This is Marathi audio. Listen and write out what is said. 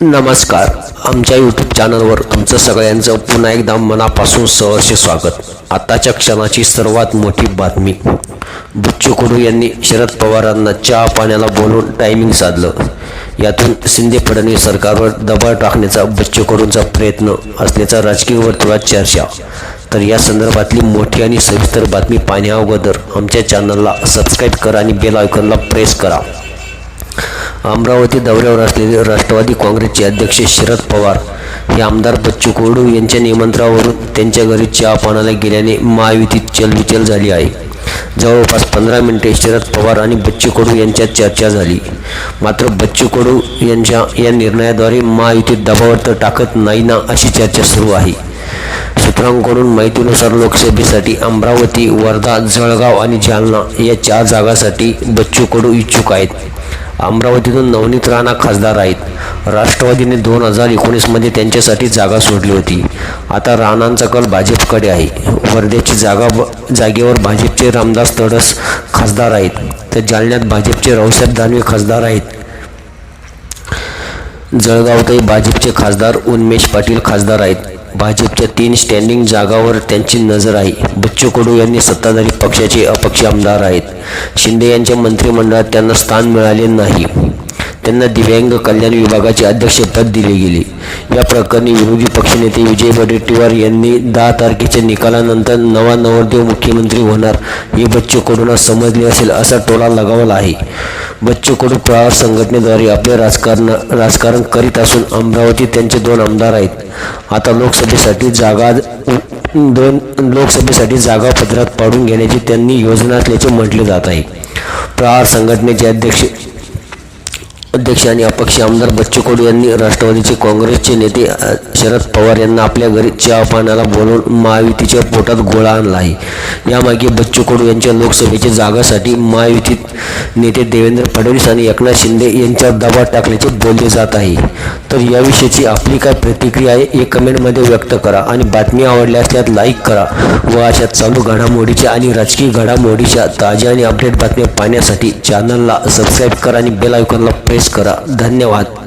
नमस्कार. आमच्या यूट्यूब चॅनलवर तुमचं सगळ्यांचं पुन्हा एकदा मनापासून सहर्ष स्वागत. आताच्या क्षणाची सर्वात मोठी बातमी. बच्चू कडू यांनी शरद पवारांना चहा पाण्याला बोलून टायमिंग साधलं. यातून शिंदे फडणवीस सरकारवर दबाव टाकण्याचा बच्चू कडूंचा प्रयत्न असल्याचा राजकीय वर्तुळात चर्चा. तर या संदर्भातली मोठी आणि सविस्तर बातमी पाहण्याअगोदर आमच्या चॅनलला सबस्क्राईब करा आणि बेल आयकॉनला प्रेस करा. अमरावती दौऱ्यावर असलेले राष्ट्रवादी काँग्रेसचे अध्यक्ष शरद पवार हे आमदार बच्चू कोडू यांच्या निमंत्रणावरून त्यांच्या घरी चहा पाण्याला गेल्याने महायुतीत चलबिचल झाली आहे. जवळपास पंधरा मिनिटे शरद पवार आणि बच्चू कडू यांच्यात चर्चा झाली. मात्र बच्चू कडू यांच्या या निर्णयाद्वारे महायुतीत दबाव तर टाकत नाही ना अशी चर्चा सुरू आहे. सूत्रांकडून माहितीनुसार लोकसभेसाठी अमरावती वर्धा जळगाव आणि जालना या चार जागांसाठी बच्चू कडू इच्छुक आहेत. अमरावतीतून नवनीत राणा खासदार आहेत. राष्ट्रवादीने दोन हजार एकोणीसमध्ये त्यांच्यासाठी जागा सोडली होती. आता राणांचा कल भाजपकडे आहे. वर्ध्याची जागा ब- जागेवर भाजपचे रामदास तडस खासदार आहेत. तर जालन्यात भाजपचे रावसाहेब दानवे खासदार आहेत. जळगावतही भाजपचे खासदार उन्मेश पाटील खासदार आहेत. भाजपच्या तीन स्टँडिंग जागावर त्यांची नजर आहे. बच्चू कडू यांनी सत्ताधारी पक्षाचे अपक्ष आमदार आहेत. शिंदे यांच्या मंत्रिमंडळात त्यांना स्थान मिळाले नाही. त्यांना दिव्यांग कल्याण विभागाचे अध्यक्षपद दिले गेले. या प्रकरणी विरोधी पक्षनेते विजय वडेट्टीवार यांनी दहा तारखेच्या निकालानंतर नवा नवरदेव मुख्यमंत्री होणार. हे बच्चू कडूंना समजले असेल असा टोला लगावला आहे. बच्चू कडू प्रहार संघटनेद्वारे आपले राजकारण राजकारण करीत असून अमरावतीत त्यांचे दोन आमदार आहेत. आता लोकसभेसाठी जागा दोन लोकसभेसाठी जागा पत्रात पाडून घेण्याची त्यांनी योजना असल्याचे म्हटले जात आहे. प्रहार संघटनेचे अध्यक्ष अध्यक्ष आणि अपक्ष आमदार बच्चू कडू यांनी राष्ट्रवादीचे काँग्रेसचे नेते शरद पवार यांना आपल्या घरी चहा पाण्याला बोलवून महायुतीच्या पोटात गोळा आणला आहे. यामागे बच्चू कडू यांच्या लोकसभेच्या जागासाठी महायुतीत नेते देवेंद्र फडणवीस आणि एकनाथ शिंदे यांच्यावर दबाव टाकल्याचे बोलले जात आहे. तर याविषयीची आपली काय प्रतिक्रिया आहे हे कमेंटमध्ये व्यक्त करा आणि बातमी आवडल्या असल्यास लाईक करा. व अशा चालू घडामोडीच्या आणि राजकीय घडामोडीच्या ताज्या आणि अपडेट बातम्या पाहण्यासाठी चॅनलला सबस्क्राईब करा आणि बेल आयकॉनला प्रेस करा. धन्यवाद.